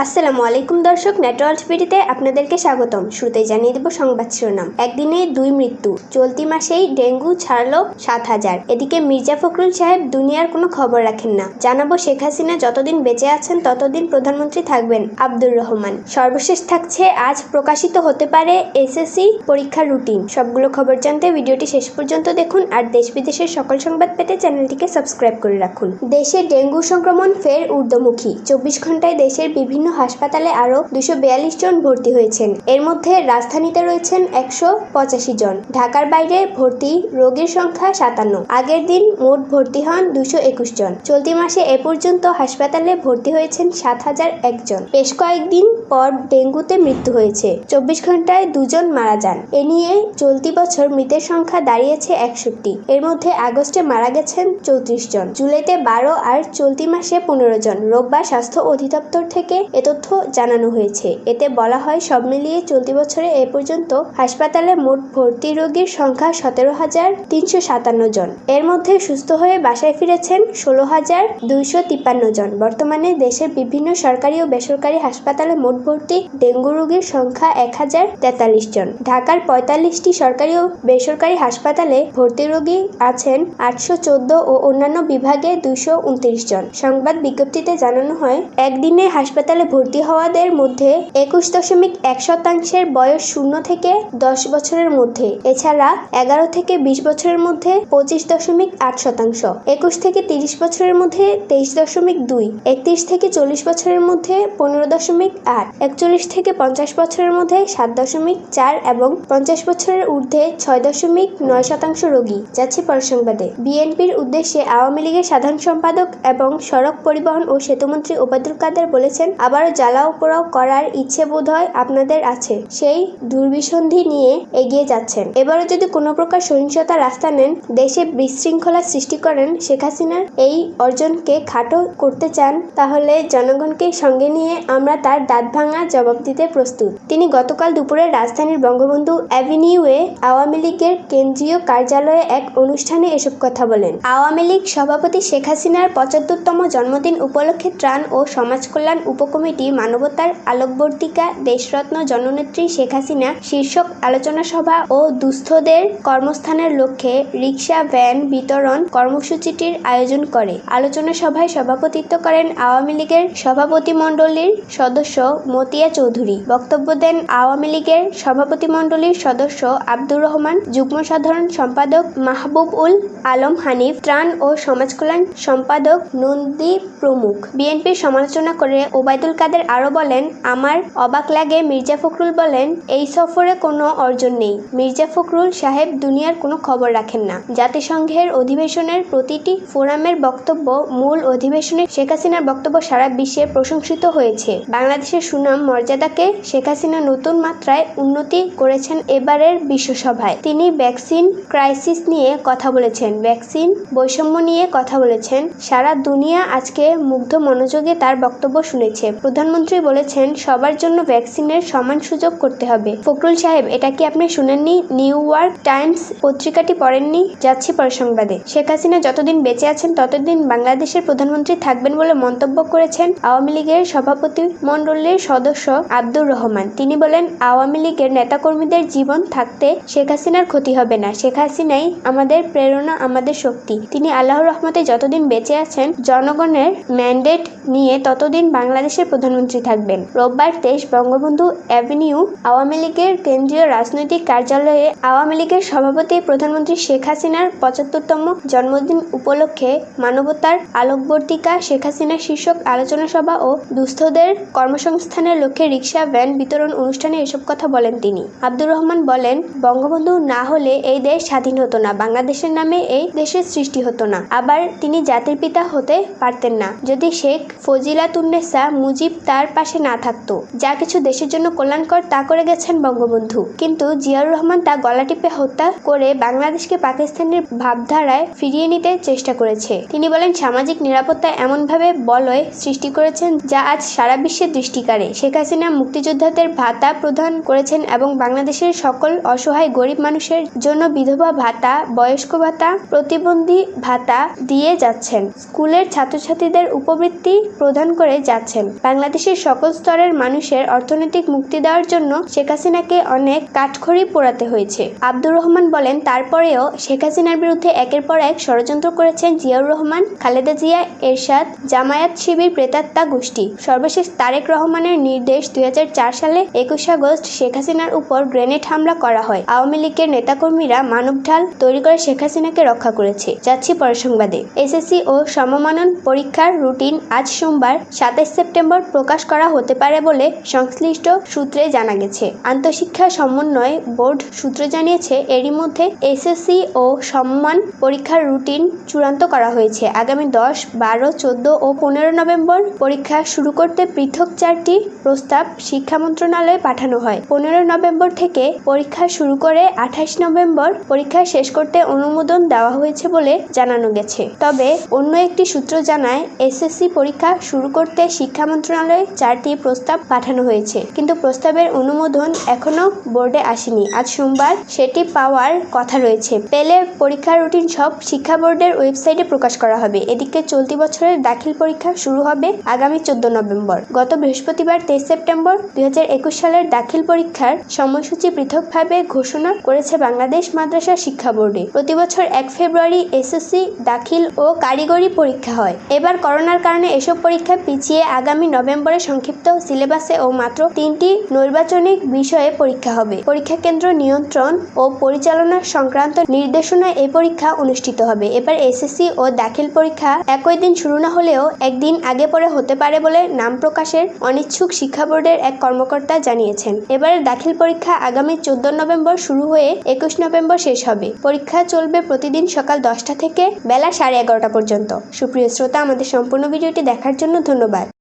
আসসালামু আলাইকুম দর্শক নেটওয়ার্ল্ড টিভিতে আপনাদেরকে স্বাগতম। শুরুতেই জানিয়ে দেব সংবাদ শিরোনাম। একদিনে দুই মৃত্যু, চলতি মাসেই ডেঙ্গু ছাড়লো সাত হাজার। এদিকে মির্জা ফখরুল সাহেব দুনিয়ার কোনো খবর রাখেন না। জানাব শেখ হাসিনা যতদিন বেঁচে আছেন, ততদিন প্রধানমন্ত্রী থাকবেন আব্দুর রহমান। সর্বশেষ থাকছে, আজ প্রকাশিত হতে পারে এসএসসি পরীক্ষার রুটিন। সবগুলো খবর জানতে ভিডিওটি শেষ পর্যন্ত দেখুন আর দেশ বিদেশের সকল সংবাদ পেতে চ্যানেলটিকে সাবস্ক্রাইব করে রাখুন। দেশে ডেঙ্গু সংক্রমণ ফের ঊর্ধ্বমুখী। চব্বিশ ঘন্টায় দেশের বিভিন্ন হাসপাতালে আরও দুশো বিয়াল্লিশ জন ভর্তি হয়েছেন। এর মধ্যে রাজধানীতে রয়েছেন একশো পঁচাশি জন। ঢাকার বাইরে ভর্তি রোগীর সংখ্যা সাতান্ন। আগের দিন মোট ভর্তি হন দুশো একুশ জন। চলতি মাসে এ পর্যন্ত হাসপাতালে ভর্তি হয়েছেন সাত হাজার একজন বেশ কয়েকদিন পর ডেঙ্গুতে মৃত্যু হয়েছে। চব্বিশ ঘন্টায় দুজন মারা যান। এ নিয়ে চলতি বছর মৃতের সংখ্যা দাঁড়িয়েছে একষট্টি। এর মধ্যে আগস্টে মারা গেছেন চৌত্রিশ জন। জুলাইতে বারো আর চলতি মাসে পনেরো জন। রোববার স্বাস্থ্য অধিদপ্তর থেকে এ তথ্য জানানো হয়েছে। এতে বলা হয়, সব মিলিয়ে চলতি বছরে এ পর্যন্ত হাসপাতালে মোট ভর্তি রোগীর সংখ্যা সতেরো হাজার তিনশো সাতান্ন জন। এর মধ্যে সুস্থ হয়ে বাসায় ফিরেছেন ষোলো হাজার দুইশো তিপ্পান্ন জন। বর্তমানে দেশের বিভিন্ন সরকারি ও বেসরকারি হাসপাতালে মোট ভর্তি ডেঙ্গু রোগীর সংখ্যা এক হাজার তেতাল্লিশ জন। ঢাকার পঁয়তাল্লিশটি সরকারি ও বেসরকারি হাসপাতালে ভর্তি রোগী আছেন আটশো চোদ্দ ও অন্যান্য বিভাগে দুইশো উনত্রিশ জন। সংবাদ বিজ্ঞপ্তিতে জানানো হয়, একদিনে হাসপাতালে ভর্তি হওয়াদের মধ্যে একুশ দশমিক এক শতাংশের বয়স শূন্য থেকে দশ বছরের মধ্যে। এছাড়া এগারো থেকে বিশ বছরের মধ্যে পঁচিশ দশমিক আট শতাংশ। একুশ থেকে তিরিশ বছরের মধ্যে তেইশ দশমিক দুই। একত্রিশ থেকে চল্লিশ বছরের মধ্যে পনেরো দশমিক আট। একচল্লিশ থেকে পঞ্চাশ বছরের মধ্যে সাত দশমিক চার এবং পঞ্চাশ বছরের ঊর্ধ্বে ছয় দশমিক নয় শতাংশ রোগী, যাচ্ছে পরসংবাদে। বিএনপির উদ্দেশ্যে আওয়ামী লীগের সাধারণ সম্পাদক এবং সড়ক পরিবহন ও সেতুমন্ত্রী ওবায়দুল কাদের বলেছেন আবারও জ্বালাও পোড়াও করার ইচ্ছে বোধ হয় আপনাদের আছে। সেই দুর্বিসন্ধি নিয়ে এগিয়ে যাচ্ছেন। এবারও যদি কোনো প্রকার সহিংসতা রাস্তা নেন, দেশে বিশৃঙ্খলা সৃষ্টি করেন শেখ হাসিনার এই অর্জনকে খাটো করতে চান, তাহলে জনগণকে সঙ্গে নিয়ে আমরা তার দাঁত ভাঙা জবাব দিতে প্রস্তুত। তিনি গতকাল দুপুরে রাজধানীর বঙ্গবন্ধু অ্যাভিনিউয়ে আওয়ামী লীগের কেন্দ্রীয় কার্যালয়ে এক অনুষ্ঠানে এসব কথা বলেন। আওয়ামী লীগ সভাপতি শেখ হাসিনার পঁচাত্তরতম জন্মদিন উপলক্ষে ত্রাণ ও সমাজ কল্যাণ উপকমিটি মানবতার আলোকবর্তিকা, দেশরত্ন, জননেত্রী শেখ হাসিনা, শীর্ষক আলোচনা সভা ও দুস্থদের কর্মস্থানের লক্ষ্যে রিক্সা ভ্যান বিতরণ কর্মসূচিটির আয়োজন করে। আলোচনা সভায় সভাপতিত্ব করেন আওয়ামী লীগের সভাপতিমণ্ডলীর সদস্য মতিয়া চৌধুরী। বক্তব্য দেন আওয়ামী লীগের সভাপতিমণ্ডলীর সদস্য আব্দুর রহমান, যুগ্ম সাধারণ সম্পাদক মাহবুব উল আলম হানিফ, ত্রাণ ও সমাজকল্যাণ সম্পাদক নন্দী প্রমুখ। বিএনপির সমালোচনা করে ওবায়দুল কাদের আরও বলেন, আমার অবাক লাগে মির্জা ফখরুল বলেন, এই সফরে কোনো অর্জন নেই। মির্জা ফখরুল সাহেব দুনিয়ার কোনো খবর রাখেন না। জাতিসংঘের অধিবেশনের প্রতিটি ফোরামের বক্তব্য মূল অধিবেশনে শেখ হাসিনার বক্তব্য সারা বিশ্বে প্রশংসিত হয়েছে। বাংলাদেশের সুনাম মর্যাদাকে শেখ হাসিনা নতুন মাত্রায় উন্নতি করেছেন এবারের বিশ্বসভায়। তিনি ভ্যাকসিন ক্রাইসিস নিয়ে কথা বলেছেন, ভ্যাকসিন বৈষম্য নিয়ে কথা বলেছেন। সারা দুনিয়া আজকে মুগ্ধ মনোযোগে তার বক্তব্য শুনেছে। প্রধানমন্ত্রী বলেছেন, সবার জন্য ভ্যাকসিনের সমান সুযোগ করতে হবে। ফখরুল সাহেব, এটা কি আপনি শুনেননি? নিউ ইয়র্ক টাইমস পত্রিকাটি পড়েননি? যাচ্ছি পরে সংবাদে। শেখ হাসিনা যতদিন বেঁচে আছেন, ততদিন বাংলাদেশের প্রধানমন্ত্রী থাকবেন বলে মন্তব্য করেছেন আওয়ামী লীগের সভাপতি মণ্ডলীর সদস্য আব্দুর রহমান। তিনি বলেন, আওয়ামী লীগের নেতাকর্মীদের জীবন থাকতে শেখ হাসিনার ক্ষতি হবে না। শেখ হাসিনাই আমাদের প্রেরণা, আমাদের শক্তি। তিনি আল্লাহর রহমতে যতদিন বেঁচে আছেন, জনগণের ম্যান্ডেট নিয়ে ততদিন বাংলাদেশের প্রধানমন্ত্রী থাকবেন। রোববার দেশ বঙ্গবন্ধু অ্যাভিনিউ আওয়ামী লীগের কেন্দ্রীয় রাজনৈতিক কার্যালয়ে আওয়ামী লীগের সভাপতি প্রধানমন্ত্রী শেখ হাসিনার পঁচাত্তরতম জন্মদিন উপলক্ষে মানবতার আলোকবর্তিকা শেখ হাসিনা শীর্ষক আলোচনা সভা ও দুস্থদের কর্মসংস্থানের লক্ষ্যে রিক্সা, ভ্যান বিতরণ অনুষ্ঠানে এসব কথা বলেন তিনি। আব্দুর রহমান বলেন, বঙ্গবন্ধু না হলে এই দেশ স্বাধীন হতো না। বাংলাদেশের নামে এই দেশের সৃষ্টি হতো না। আবার তিনি জাতির পিতা হতে পারতেন না। যদি শেখ ফজিলাতুন্নেসা মুজিব তার পাশে না থাকতো। যা কিছু দেশের জন্য কল্যাণকর তা করে গেছেন বঙ্গবন্ধু। কিন্তু জিয়াউর রহমান তা গলা টিপে হত্যা করে বাংলাদেশকে পাকিস্তানের ভাবধারায় ফিরিয়ে নিতে চেষ্টা করেছে। তিনি বলেন, সামাজিক নিরাপত্তা এমনভাবে বলয় সৃষ্টি করেছেন যা আজ সারা বিশ্বের দৃষ্টিকারে শেখ হাসিনা মুক্তিযোদ্ধাদের ভাতা প্রদান করেছেন এবং বাংলাদেশের সকল অসহায় গরিব মানুষের জন্য বিধবা ভাতা, বয়স্ক ভাতা, প্রতিবন্ধী ভাতা দিয়ে যাচ্ছেন। স্কুলের ছাত্রছাত্রীদের উপবৃত্তি প্রদান করে যাচ্ছেন। বাংলাদেশের সকল স্তরের মানুষের অর্থনৈতিক মুক্তি দেওয়ার জন্য শেখ হাসিনাকে অনেক কাঠখড়ি পোড়াতে হয়েছে। আব্দুর রহমান বলেন, তারপরেও শেখ হাসিনার বিরুদ্ধে একের পর এক ষড়যন্ত্র করেছেন জিয়াউর রহমান, খালেদা জিয়া, এরশাদ, জামায়াত শিবির, প্রেতাত্মা গোষ্ঠী। সর্বশেষ তারেক রহমানের নির্দেশ দুই হাজার চার সালে একুশে আগস্ট শেখ হাসিনার উপর গ্রেনেড হামলা করা হয়। আওয়ামী লীগের নেতাকর্মীরা মানব ঢাল তৈরি করে শেখ হাসিনাকে রক্ষা করেছে। যাচ্ছি পরের সংবাদে। এসএসসি ও সমমানন পরীক্ষার রুটিন আজ সোমবার সাতাশ সেপ্টেম্বর প্রকাশ করা হতে পারে বলে সংশ্লিষ্ট সূত্রে জানা গেছে। আন্তঃশিক্ষা সমন্বয় বোর্ড সূত্র জানিয়েছে, এরই মধ্যে এসএসসি ও সম্মান পরীক্ষার রুটিন চূড়ান্ত করা হয়েছে। আগামী দশ, বারো, চোদ্দ ও পনেরো নভেম্বর পরীক্ষা শুরু করতে পৃথক চারটি প্রস্তাব শিক্ষা মন্ত্রণালয়ে পাঠানো হয়। পনেরো নভেম্বর থেকে পরীক্ষা শুরু করে আঠাশ নভেম্বর পরীক্ষা শেষ করতে অনুমোদন দেওয়া হয়েছে বলে জানানো গেছে। তবে অন্য একটি সূত্র জানায়, এসএসসি পরীক্ষা শুরু করতে শিক্ষা মন্ত্রণালয়ে চারটি প্রস্তাব পাঠানো হয়েছে। কিন্তু প্রস্তাবের অনুমোদন এখনও বোর্ডে আসেনি। আজ সোমবার সেটি পাওয়ার কথা রয়েছে। পেলে পরীক্ষার রুটিন সব শিক্ষা বোর্ডের ওয়েবসাইটে প্রকাশ করা হবে। এদিকে চলতি বছরের দাখিল পরীক্ষা শুরু হবে আগামী চোদ্দ নভেম্বর। গত বৃহস্পতিবার তেইশ সেপ্টেম্বর দুই হাজার একুশ সালের দাখিল পরীক্ষার সময়সূচি পৃথকভাবে ঘোষণা করেছে বাংলাদেশ মাদ্রাসা শিক্ষা বোর্ডে। প্রতিবছর এক ফেব্রুয়ারি এসএসসি, দাখিল ও কারিগরি পরীক্ষা হয়। এবার করোনার কারণে এসব পরীক্ষা পিছিয়ে আগামী নভেম্বরে সংক্ষিপ্ত সিলেবাসে ও মাত্র তিনটি নৈর্বাচনিক বিষয়ে পরীক্ষা হবে। পরীক্ষা কেন্দ্র নিয়ন্ত্রণ ও পরিচালনা সংক্রান্ত নির্দেশনায় এই পরীক্ষা অনুষ্ঠিত হবে। এবার এসএসসি ও দাখিল পরীক্ষা একই দিন শুরু না হলেও একদিন আগে পরে হতে পারে বলে নাম প্রকাশের অনিচ্ছুক শিক্ষা বোর্ডের এক কর্মকর্তা জানিয়েছেন। এবারের দাখিল পরীক্ষা আগামী চোদ্দ নভেম্বর শুরু হয়ে একুশ নভেম্বর শেষ হবে। পরীক্ষা চলবে প্রতিদিন সকাল দশটা থেকে বেলা সাড়ে এগারোটা পর্যন্ত। সুপ্রিয় শ্রোতা, আমাদের সম্পূর্ণ ভিডিওটি দেখার জন্য ধন্যবাদ।